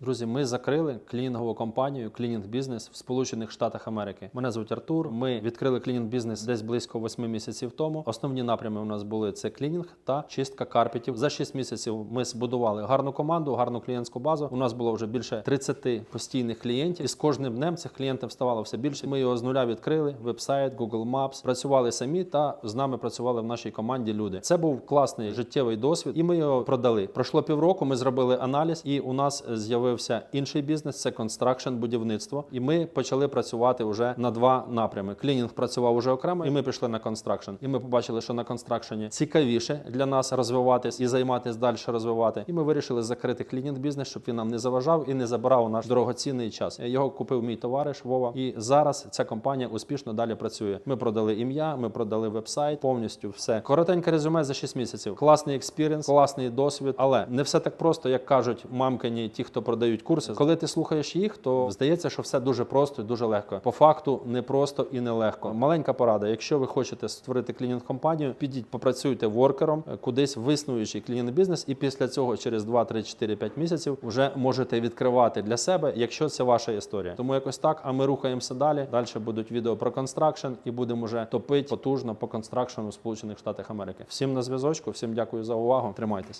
Друзі, ми закрили клінінгову компанію Клінінг Бізнес в Сполучених Штатах Америки. Мене звуть Артур. Ми відкрили клінінг бізнес десь близько 8 місяців тому. Основні напрями у нас були це клінінг та чистка карпетів. За 6 місяців ми збудували гарну команду, гарну клієнтську базу. У нас було вже більше 30 постійних клієнтів, і з кожним днем цих клієнтів ставало все більше. Ми його з нуля відкрили. Вебсайт, Google Maps, працювали самі та з нами працювали в нашій команді люди. Це був класний життєвий досвід, і ми його продали. Пройшло півроку. Ми зробили аналіз, і у нас з'явився інший бізнес це констракшн, будівництво. І ми почали працювати вже на два напрями. Клінінг працював уже окремо, і ми пішли на констракшн. І ми побачили, що на констракшені цікавіше для нас розвиватись і займатися далі розвивати. І ми вирішили закрити клінінг бізнес, щоб він нам не заважав і не забирав наш дорогоцінний час. Його купив мій товариш Вова. І зараз ця компанія успішно далі працює. Ми продали ім'я, ми продали вебсайт, повністю все. Коротеньке резюме за 6 місяців. Класний експірієнс, класний досвід, але не все так просто, як кажуть мамкині, ті, хто продають курси. Коли ти слухаєш їх, то здається, що все дуже просто і дуже легко. По факту не просто і не легко. Маленька порада. Якщо ви хочете створити клінінг компанію, підіть, попрацюйте воркером, кудись виснуючи клінінг бізнес, і після цього через 2, 3, 4, 5 місяців вже можете відкривати для себе, якщо це ваша історія. Тому якось так. А ми рухаємося далі. Далі будуть відео про констракшн і будемо вже топити потужно по констракшену в Сполучених Штатах Америки. Всім на зв'язочку, всім дякую за увагу. Тримайтесь.